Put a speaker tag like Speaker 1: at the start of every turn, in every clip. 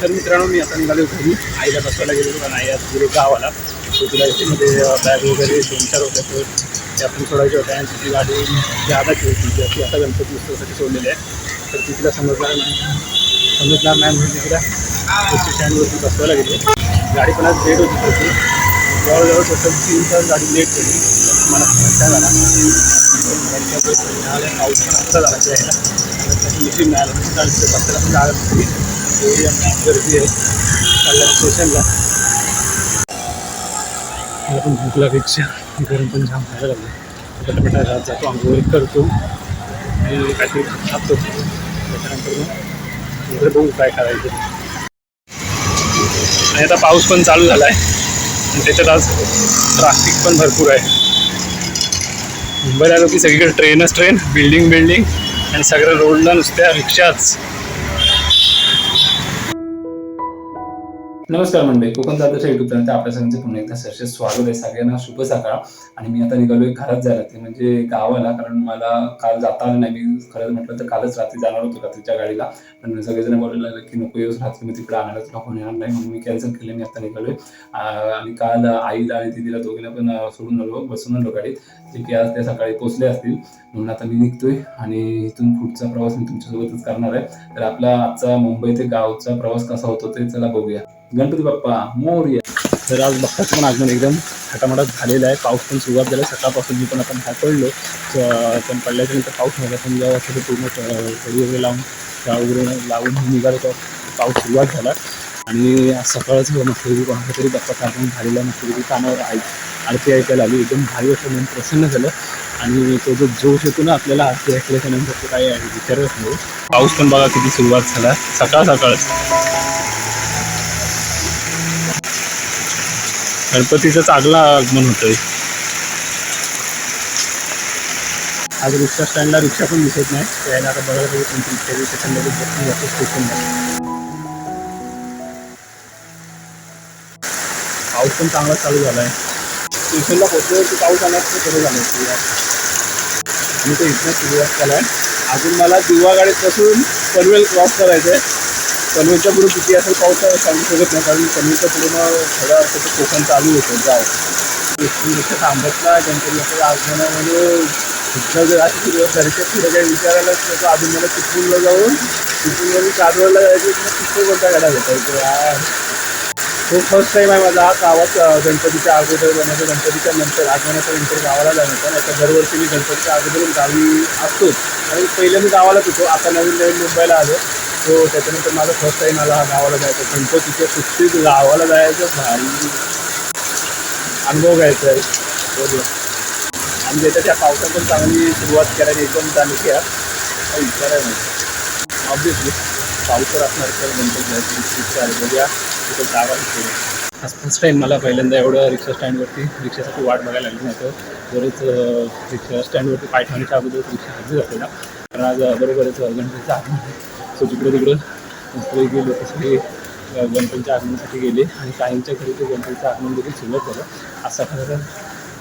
Speaker 1: तर मित्रांनो, मी आता निघालो घरी. आईला बसवायला गेलो कारण आई आज गेलो गावाला. तर तिला याच्यामध्ये बॅग वगैरे दोन चार होत्या तर ते आपण सोडायचे होत्या आणि तिची गाडी जादाची होती, जी ती आता गणपती उत्सवासाठी सोडलेली आहे. तर ती तिला समजणार नाही. समजणार नाही म्हणून तिला स्टँडवरती बसवायला गेली. गाडी पण आज लेट होती होती जवळजवळ टोटल तीन तास गाडी लेट तर मला कंटाळा झाला. पाऊस पण आत्ता झाला. ते त्याची मिशीन मिळालं. पण जागा एवढी आमची गर्दी आहे. कल्याण स्टेशनला. मला पण भूक रिक्षा गरम पण जाम खायला लागलं. पटापटा राहत जातो. आंघोळी करतो. आणि काहीतरी खातो. त्याच्यानंतर मग इकडे बघू काय करायचं. आणि आता पाऊस पण चालू झाला आहे आणि त्याच्यात आज ट्राफिक पण भरपूर आहे. मुंबईला आलो की सगळीकडे ट्रेनच ट्रेन बिल्डिंग बिल्डिंग आणि सगळ्या रोडला नुसत्या रिक्षाच. नमस्कार मंडळी कोकण जाताच्या युट्यूब चॅनल आपल्या सगळ्यांचं पुन्हा एकदा सरसे स्वागत आहे. सगळ्यांना शुभ सकाळ. आणि मी आता निघालोय घरात जायला. ते म्हणजे गावाला कारण मला काल जाता आलं नाही. मी खरंच म्हटलं तर कालच रात्री जाणार होतो रात्रीच्या गाडीला. पण सगळेजण बोलायला लागले की नको येऊस रात्री मी तिकडे आणायलाच नको येणार नाही. म्हणून मी कॅन्सल केलं मी आता निघालोय. आणि काल आईला आणि दिदीला दोघीला पण सोडून आलो बसून आलो गाडीत. जे की आज त्या सकाळी पोचले असतील. म्हणून आता मी निघतोय. आणि इथून पुढचा प्रवास मी तुमच्यासोबतच करणार आहे. तर आपला आजचा मुंबई ते गावचा प्रवास कसा होतो ते चला बघूया. गणपती बाप्पा मोरया. तर आज बघताच पण आगमन एकदम खटामटात झालेला आहे. पाऊस पण सुरुवात झाला. सकाळपासून मी पण आपण काय पडलो. तर पण पडल्याच्या नंतर पाऊस नव्हता पण जेव्हा असं पूर्ण कडी वगैरे लावून त्या वगैरे लावून निघालो तर पाऊस सुरुवात झाला. आणि आज सकाळच मस्तपैकी कोणाचा तरी बाप्पा कार्यक्रम झालेला मस्तपैकी कानावर आई आरती ऐकायला आली. एकदम भारी वाटलं. मन प्रसन्न झालं. आणि तो जो जोश येतो ना आपल्याला आरती ऐकल्याच्या नंतर तो काय विचारच नाही. पाऊस पण बघा किती सुरुवात झाला. सकाळ सकाळच. गणपतीचं चांगलं आगमन होतंय. आज रिक्षा स्टँडला रिक्षा पण दिसत नाही. त्याला आता बघायला पाहिजे कोणती रिक्षा आहे. त्याच्यामध्ये बसून जातो स्टेशनला पाऊस पण चांगला चालू झाला आहे स्टेशनला पोहोचल्यावरती पाऊस आला तर बरं झालं. आणि तो इथनं सुरुवात झाला आहे अजून मला दिवा गाडीत बसून पनवेल क्रॉस करायचं आहे पनवेलच्या पुढे किती असेल पाऊस सांगू शकत नाही कारण पनवेलच्या पुढे मग थोडा त्याचं कोकण चालू होतं जाव. रिक्षा थांबत नाही त्यांच्या गणपती आगमनामध्ये इथलं जर अशी पुढे काही विचारायला त्याचं अजून मला चिपळूणला जाऊन चिपळूणवरून कादवडला जायचं किंवा तिथे कोणता गाडा घेता यार तो फर्स्ट टाईम आहे माझा हा गावात गणपतीच्या अगोदर बनायचं गणपतीच्या नंतर आगमनाच्या नंतर गावाला जाण्याचा नाही आता दरवर्षी मी गणपतीच्या अगोदर गावी असतोच आणि पहिले मी गावालाच होतो आता नवीन नवीन मुंबईला आलो. तो त्याच्यानंतर माझा फर्स्ट टाईम आला गावाला जायचं. गणपतीच्या सुट्टीत गावाला जायचं भारी. अनुभव घ्यायचा आहे. बरोबर आणि त्याच्या त्या पावसात पण चांगली सुरुवात करायची एकदम तालुक्यात काही विचारायला नाही. ऑब्विसली पाऊस तर असणार तर गणपती जायचं इच्छा आहे बघूया. तिथं जागा नसते आज फर्स्ट टाईम मला पहिल्यांदा एवढं रिक्षा स्टँडवरती रिक्षासाठी वाट बघायला लागली नाही तर. बरेच रिक्षा स्टँडवरती पाय ठेवण्याच्या अगोदर रिक्षा हजर असेल ना कारण आज बरोबरच गणपतीचा आगमन आहे सो तिकडं तिकडं मस्तपैकी लोक सगळे गणपतीच्या आगमनासाठी गेले आणि काहींच्या घरी ते गणपतीचं आगमन देखील सुरुवात झालं. आज खरं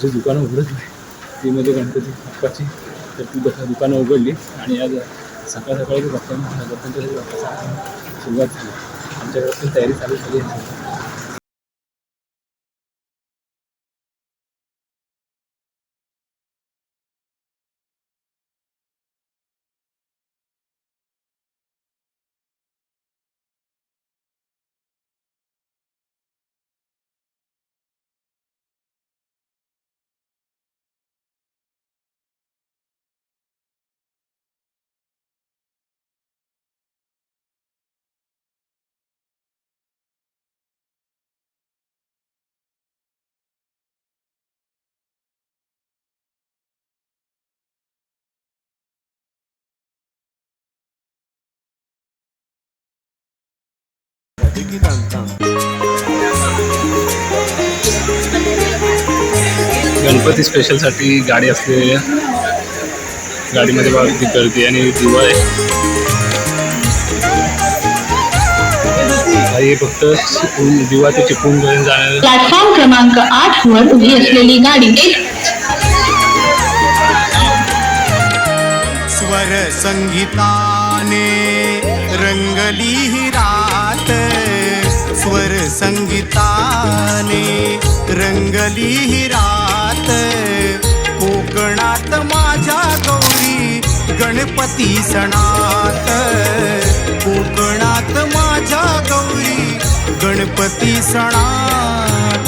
Speaker 1: जे दुकानं उघडत नाही तीमध्ये म्हणजे गणपती बाप्पाची. तर ती दु दुकानं उघडली आणि आज सकाळ सकाळी ते बाप्पा गणपतीच्या बाप्पाचं आगमन सुरुवात झाली. आमच्याकडे पण तयारी चालू झाली. आहे गणपती स्पेशलसाठी गाडी असते गाडीमध्ये बघा किती गर्दी आणि दिवा आहे. काही फक्त चिपळूण दिवा ते चिपळूण पर्यंत जाण्याचं
Speaker 2: प्लॅटफॉर्म क्रमांक आठ वर उभी असलेली गाडी. एक
Speaker 3: स्वर संगीताने रंगली ही रात. स्वर संगीताने रंगली ही रात. कोकणात माझ्या गौरी गणपती सणात. कोकणात माझ्या गौरी गणपती सणात.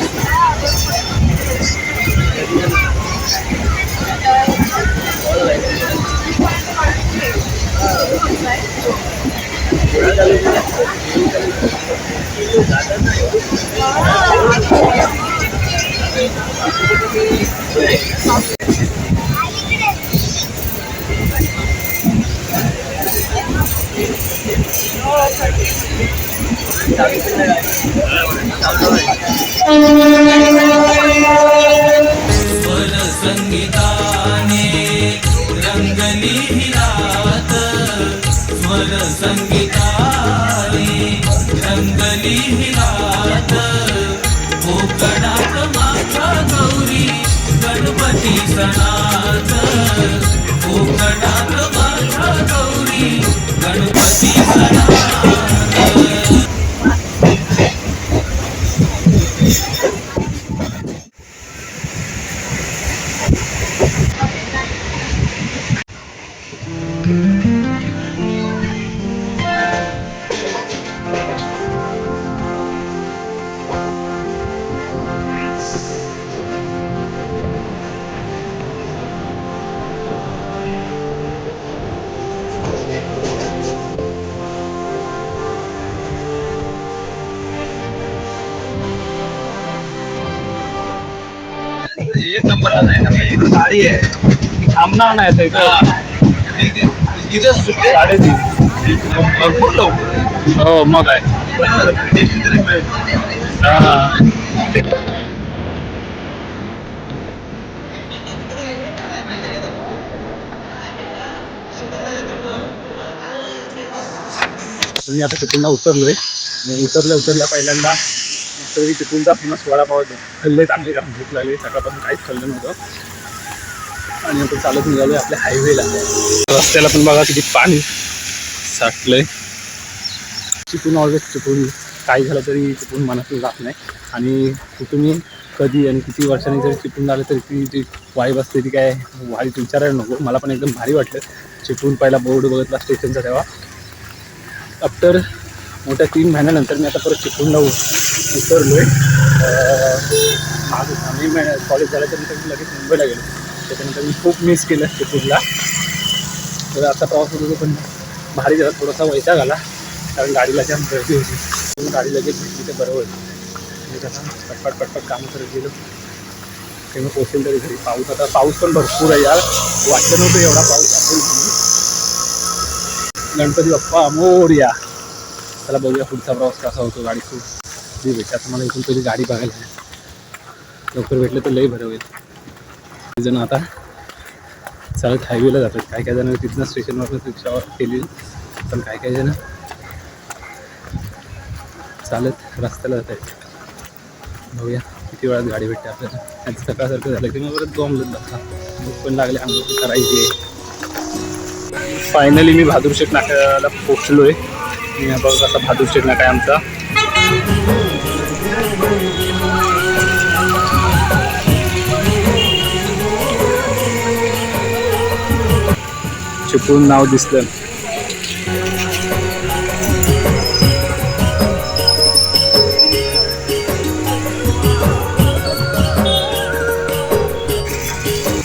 Speaker 3: संगीताने रंगली ही रात. स्वर संगीताने रंगली ही गणपती सणात कोकणात
Speaker 1: गाडी आहे. थांबणार नाही आता इथं. साडेतीन. भरपूर लवकर हो मग आहे. मी आता चिपळूणला उतरलोय. आणि उतरल्या उतरल्या पहिल्यांदा. तरी चिपळूणचा फेमस वडापाव खाल्ले चांगले काम भूक लागली. सकाळपासून काहीच खाल्लं नव्हतं. आणि आता चालत निघालोय आपल्या हायवेला रस्त्याला पण बघा किती पाणी साठलंय. चिपळूण ऑलवेज चिपळूण काही झालं तरी चिपळूण मनातून जात नाही. आणि तुम्ही कधी आणि किती वर्षांनी जरी चिपळूण आलं तरी ती जी वाईब असते ती काय वाईब विचारायला नको. मला पण एकदम भारी वाटलं. चिपळूण पहिला बोर्ड बघितला स्टेशनचा तेव्हा. आफ्टर मोठ्या तीन महिन्यानंतर मी आता परत चिपळूणला उ- आहे आम्ही कॉलेज झाल्याच्यानंतर मी लगेच मुंबईला गेलो. त्याच्यानंतर मी खूप मिस केलं चिपळूणला तर आता प्रवास होतो पण भारी झाला थोडासा वैताग आला कारण गाडीला जाम गर्दी होती. गाडी लगेच भेटली तर बरं होईल. मी कसं पटपट पटपट कामं करत गेलो. ते मग पोचेल तरी घरी. पाऊस आता पाऊस पण भरपूर आहे यार. वाटलं नव्हतं एवढा पाऊस असेल गणपती बाप्पा मोरया. चला बघूया पुढचा प्रवास कसा होतो गाडी खूप जी भेटते आता मला इथून पहिली गाडी बघायला आहे. लवकर भेटलं तर लई बरं होईल. जण आता चालत हायवेला जातात. काय काय जण तिथनं स्टेशनवर रिक्षावर केली पण काय काय जण चालत रस्त्याला जात आहेत. बघूया किती वेळात गाडी भेटते आपल्याला. आणि सकाळसारखं झालं की मग परत जॉमलं जाता भूक पण लागले आंघोळ करायची आहे. फायनली मी बहादूर शेठ नाक्याला पोचलो आहे मी बघ आता बहादूर शेठ नाका आहे आमचा. चिपळूण नाव दिसलं.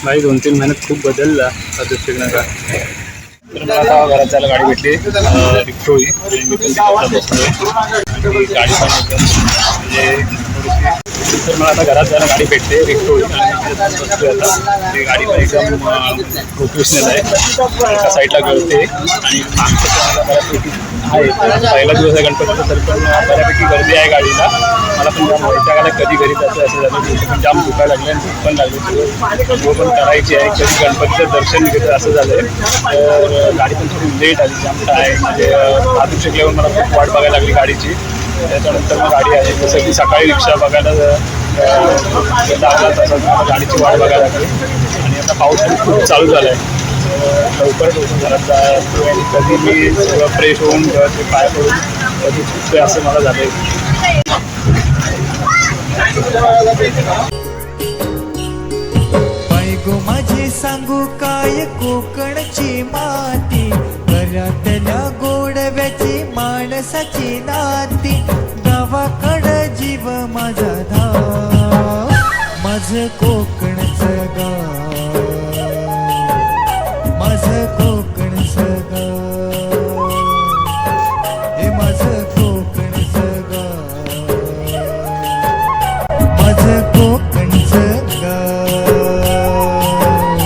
Speaker 1: नाही दोन तीन महिन्यात खूप बदलला बहादूर शेठ तर मला घरात जायला गाडी भेटली. अं, रिक्षो ही. मी पण तिथं गाडी पण म्हणजे तर मला आता घरात जायला गाडी भेटते. एक होईल आता. ती गाडी पण एकदम प्रोफेशनल आहे. एका साईडला गळते. आणि बऱ्यापैकी आहे. पहिला दिवस आहे गणपतीचा तर पण बऱ्यापैकी गर्दी आहे गाडीला. मला पण जाम व्हायच्या गाड्या कधी घरी जायचं असं झालं पण जाम दुखायला लागले आणि भूक पण लागली. तो पण करायची आहे कधी गणपतीचं दर्शन घेतं असं झालंय. तर गाडी पण थोडी लेट आली. जाम काय म्हणजे आदू शकल्यावर मला खूप वाट बघायला लागली गाडीची. त्याच्यानंतर मग गाडी आहे. जसं की सकाळी रिक्षा बघायला अं, लागला तसं गाडीची वाट बघायला लागली. आणि आता पाऊस खूप चालू झाला आहे लवकर घरात कधी मी सगळं फ्रेश होऊन घर ते पाय पडून कधी चुकतोय असं मला झालं
Speaker 4: बायगो माझी सांगू काय? कोकणची माती घरातल्या गोडव्याची माणसाची नाती गावाकड जीव माझा धाव. माझ कोकणचं गाव.